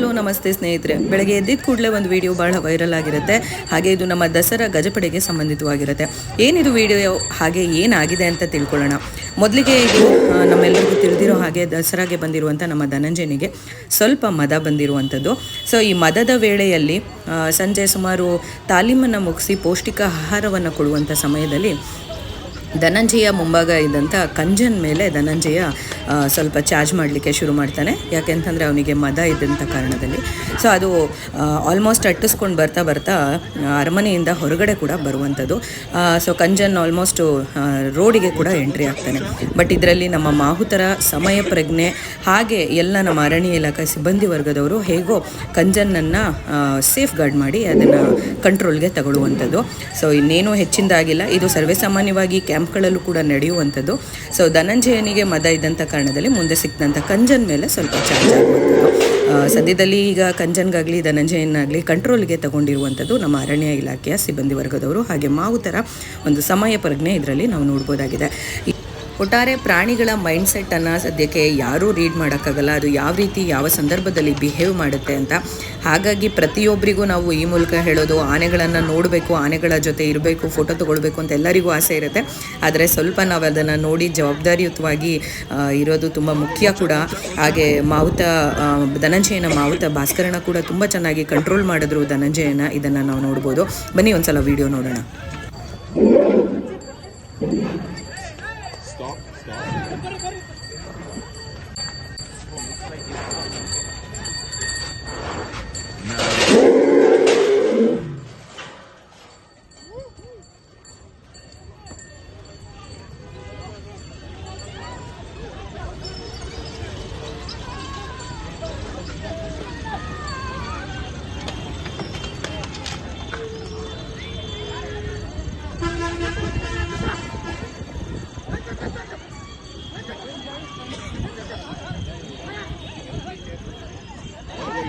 Hello, ನಮಸ್ತೆ ಸ್ನೇಹಿತರೆ. ಬೆಳಗ್ಗೆ ಎದ್ದಿದ ಕೂಡಲೇ ಒಂದು ವಿಡಿಯೋ ಬಹಳ ವೈರಲ್ ಆಗಿರುತ್ತೆ. ಹಾಗೆ ಇದು ನಮ್ಮ ದಸರಾ ಗಜಪಡೆಗೆ ಸಂಬಂಧಿತವಾಗಿರುತ್ತೆ. ಏನಿದು ವಿಡಿಯೋ, ಹಾಗೆ ಏನಾಗಿದೆ ಅಂತ ತಿಳ್ಕೊಳ್ಳೋಣ. ಮೊದಲಿಗೆ ಇದು ನಮ್ಮೆಲ್ಲರಿಗೂ ತಿಳಿದಿರೋ ಹಾಗೆ ದಸರಾಗೆ ಬಂದಿರುವಂಥ ನಮ್ಮ ಧನಂಜಯನಿಗೆ ಸ್ವಲ್ಪ ಮದ ಬಂದಿರುವಂಥದ್ದು. ಸೊ, ಈ ಮದದ ವೇಳೆಯಲ್ಲಿ ಸಂಜೆ ಸುಮಾರು ತಾಲೀಮನ್ನು ಮುಗಿಸಿ ಪೌಷ್ಟಿಕ ಆಹಾರವನ್ನು ಕೊಡುವಂಥ ಸಮಯದಲ್ಲಿ ಧನಂಜಯ ಮುಂಭಾಗ ಇದ್ದಂಥ ಕಂಜನ್ ಮೇಲೆ ಧನಂಜಯ ಸ್ವಲ್ಪ ಚಾರ್ಜ್ ಮಾಡಲಿಕ್ಕೆ ಶುರು ಮಾಡ್ತಾನೆ. ಯಾಕೆಂತಂದರೆ ಅವನಿಗೆ ಮದ ಇದ್ದಂಥ ಕಾರಣದಲ್ಲಿ. ಸೊ ಅದು ಆಲ್ಮೋಸ್ಟ್ ಅಟ್ಟಿಸ್ಕೊಂಡು ಬರ್ತಾ ಬರ್ತಾ, ಅರಮನೆಯಿಂದ ಹೊರಗಡೆ ಕೂಡ ಬರುವಂಥದ್ದು. ಸೊ ಕಂಜನ್ ಆಲ್ಮೋಸ್ಟು ರೋಡಿಗೆ ಕೂಡ ಎಂಟ್ರಿ ಆಗ್ತಾನೆ. ಬಟ್ ಇದರಲ್ಲಿ ನಮ್ಮ ಮಾಹುತರ ಸಮಯ ಪ್ರಜ್ಞೆ, ಹಾಗೆ ಎಲ್ಲ ನಮ್ಮ ಅರಣ್ಯ ಇಲಾಖೆ ಸಿಬ್ಬಂದಿ ವರ್ಗದವರು ಹೇಗೋ ಕಂಜನ್ನನ್ನು ಸೇಫ್ ಗಾರ್ಡ್ ಮಾಡಿ ಅದನ್ನು ಕಂಟ್ರೋಲ್ಗೆ ತಗೊಳ್ಳುವಂಥದ್ದು. ಸೊ ಇನ್ನೇನು ಹೆಚ್ಚಿಂದಾಗಿಲ್ಲ. ಇದು ಸರ್ವೇಸಾಮಾನ್ಯವಾಗಿ ಕ್ಯಾಂಪ್ಗಳಲ್ಲೂ ಕೂಡ ನಡೆಯುವಂಥದ್ದು. ಸೊ ಧನಂಜಯನಿಗೆ ಮದ ಇದ್ದಂಥ ಕಾರಣದಲ್ಲಿ ಮುಂದೆ ಸಿಕ್ಕಿದಂಥ ಕಂಜನ್ ಮೇಲೆ ಸ್ವಲ್ಪ ಚಾರ್ಜ್ ಆಗುವಂಥದ್ದು ಆ, ಸದ್ಯದಲ್ಲಿ ಈಗ ಕಂಜನ್ಗಾಗಲಿ ಧನಂಜಯನಾಗಲಿ ಕಂಟ್ರೋಲ್ಗೆ ತಗೊಂಡಿರುವಂಥದ್ದು ನಮ್ಮ ಅರಣ್ಯ ಇಲಾಖೆಯ ಸಿಬ್ಬಂದಿ ವರ್ಗದವರು. ಹಾಗೆ ಮಾವುತರ ಒಂದು ಸಮಯ ಪ್ರಜ್ಞೆ ಇದರಲ್ಲಿ ನಾವು ನೋಡ್ಬೋದಾಗಿದೆ. ಒಟ್ಟಾರೆ ಪ್ರಾಣಿಗಳ ಮೈಂಡ್ಸೆಟ್ಟನ್ನು ಸದ್ಯಕ್ಕೆ ಯಾರೂ ರೀಡ್ ಮಾಡೋಕ್ಕಾಗಲ್ಲ. ಅದು ಯಾವ ರೀತಿ, ಯಾವ ಸಂದರ್ಭದಲ್ಲಿ ಬಿಹೇವ್ ಮಾಡುತ್ತೆ ಅಂತ. ಹಾಗಾಗಿ ಪ್ರತಿಯೊಬ್ಬರಿಗೂ ನಾವು ಈ ಮೂಲಕ ಹೇಳೋದು, ಆನೆಗಳನ್ನು ನೋಡಬೇಕು, ಆನೆಗಳ ಜೊತೆ ಇರಬೇಕು ಫೋಟೋ ತೊಗೊಳ್ಬೇಕು ಅಂತ ಎಲ್ಲರಿಗೂ ಆಸೆ ಇರುತ್ತೆ. ಆದರೆ ಸ್ವಲ್ಪ ನಾವು ಅದನ್ನು ನೋಡಿ ಜವಾಬ್ದಾರಿಯುತವಾಗಿ ಇರೋದು ತುಂಬ ಮುಖ್ಯ ಕೂಡ. ಹಾಗೆ ಮಾವುತ ಧನಂಜಯನ ಮಾವುತ ಭಾಸ್ಕರನ ಕೂಡ ತುಂಬ ಚೆನ್ನಾಗಿ ಕಂಟ್ರೋಲ್ ಮಾಡಿದ್ರು ಧನಂಜಯನ. ಇದನ್ನು ನಾವು ನೋಡ್ಬೋದು. ಬನ್ನಿ ಒಂದ್ಸಲ ವಿಡಿಯೋ ನೋಡೋಣ. stop, stop.